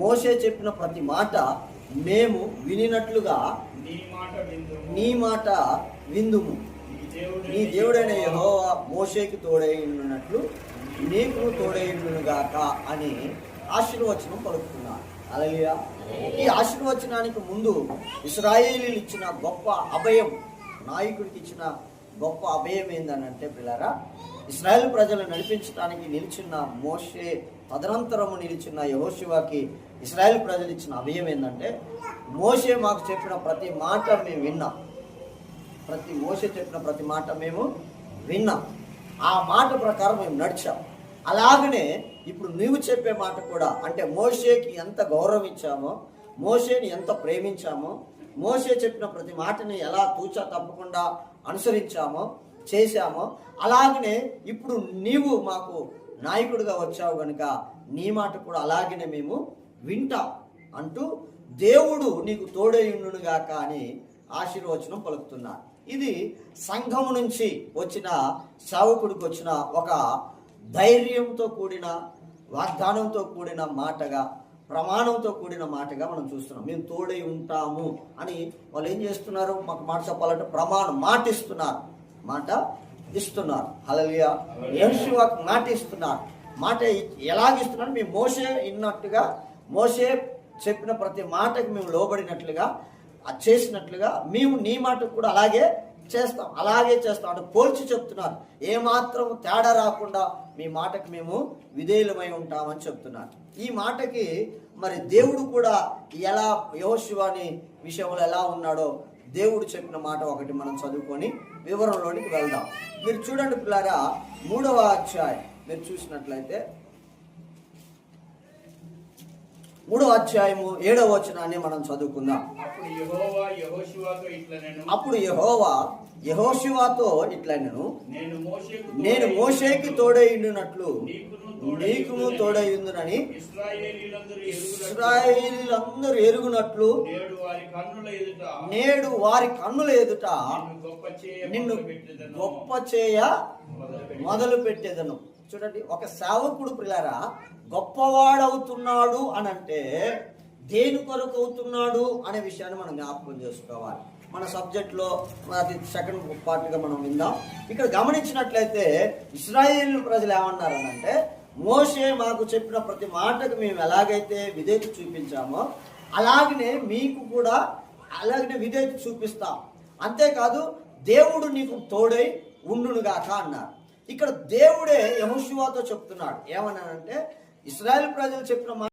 మోసే చెప్పిన ప్రతి మాట మేము వినినట్లుగా నీ మాట విందుము. నీ దేవుడైన యెహోవా మోషేకి తోడైనట్లు నీకు తోడైనగాక అని ఆశీర్వచనం పలుకుతున్నారు. అలలియా ఈ ఆశీర్వచనానికి ముందు ఇస్రాయేలీలు ఇచ్చిన గొప్ప అభయం నాయకుడికి ఇచ్చిన గొప్ప అభయం ఏందనంటే పిల్లరా ఇస్రాయేల్ ప్రజలు నడిపించడానికి నిలిచిన మోషే తదనంతరము నిలిచిన యహోశివాకి ఇస్రాయేల్ ప్రజలు ఇచ్చిన అభయం ఏంటంటే మోషే మాకు చెప్పిన ప్రతి మాట మేము విన్నాం. ప్రతి మోసే చెప్పిన ప్రతి మాట మేము విన్నాం. ఆ మాట ప్రకారం మేము నడిచాం. అలాగనే ఇప్పుడు నువ్వు చెప్పే మాట కూడా అంటే మోషేకి ఎంత గౌరవం ఇచ్చామో మోషేని ఎంత ప్రేమించామో మోషే చెప్పిన ప్రతి మాటని ఎలా తూచా తప్పకుండా అనుసరించామో చేశామో అలాగనే ఇప్పుడు నీవు మాకు నాయకుడిగా వచ్చావు కనుక నీ మాట కూడా అలాగనే మేము వింటాం అంటూ దేవుడు నీకు తోడైండునుగాక అని ఆశీర్వచనం పలుకుతున్నారు. ఇది సంఘం నుంచి వచ్చిన సేవకుడికి వచ్చిన ఒక ధైర్యంతో కూడిన వాగ్దానంతో కూడిన మాటగా ప్రమాణంతో కూడిన మాటగా మనం చూస్తున్నాం. మేము తోడై ఉంటాము అని వాళ్ళు ఏం చేస్తున్నారు? మాకు మాట చెప్పాలంటే ప్రమాణం మాట ఇస్తున్నారు. మాట ఇస్తున్నారు హలలియా యెహోషువకు మాట ఇస్తున్నారు. మాట ఎలాగిస్తున్నారు మేము మోసే ఇన్నట్టుగా మోసే చెప్పిన ప్రతి మాటకి మేము లోబడినట్లుగా అది చేసినట్లుగా మేము నీ మాటకు కూడా అలాగే చేస్తాం. అలాగే చేస్తాం. అంటే పోల్చి చెప్తున్నారు. ఏమాత్రం తేడా రాకుండా మీ మాటకు మేము విధేయులమై ఉంటామని చెప్తున్నారు. ఈ మాటకి మరి దేవుడు కూడా ఎలా యోశివాని విషయంలో ఎలా ఉన్నాడో దేవుడు చెప్పిన మాట ఒకటి మనం చదువుకొని వివరంలోనికి వెళ్దాం. మీరు చూడండి పిల్లారా మూడవ అధ్యాయం. మీరు చూసినట్లయితే మూడవ అధ్యాయము ఏడవ వచనాన్ని మనం చదువుకుందాం. అప్పుడు యెహోవా యెహోషువతో ఇట్లా నేను నేను మోషేకు తోడైండునట్లు నీకును తోడైందునని ఇస్రాయేలీలందరూ ఎరుగునట్లు నేడు వారి కన్నుల ఎదుట నిన్ను గొప్ప చేయ. మొదలు పెట్టేదను చూడండి ఒక సేవకుడు పిల్లరా గొప్పవాడవుతున్నాడు అని అంటే దేని కొరకు అవుతున్నాడు అనే విషయాన్ని మనం జ్ఞాపకం చేసుకోవాలి. మన సబ్జెక్ట్లో అది సెకండ్ పార్ట్గా మనం విందాం. ఇక్కడ గమనించినట్లయితే ఇస్రాయేల్ ప్రజలు ఏమన్నారనంటే మోసే మాకు చెప్పిన ప్రతి మాటకు మేము ఎలాగైతే విధేయత చూపించామో అలాగనే మీకు కూడా అలాగనే విధేయత చూపిస్తాం. అంతేకాదు దేవుడు నీకు తోడై ఉండునుగాక అన్నారు. ఇక్కడ దేవుడే యహోషువాతో చెప్తున్నాడు. ఏమన్నానంటే ఇస్రాయల్ ప్రజలు చెప్పిన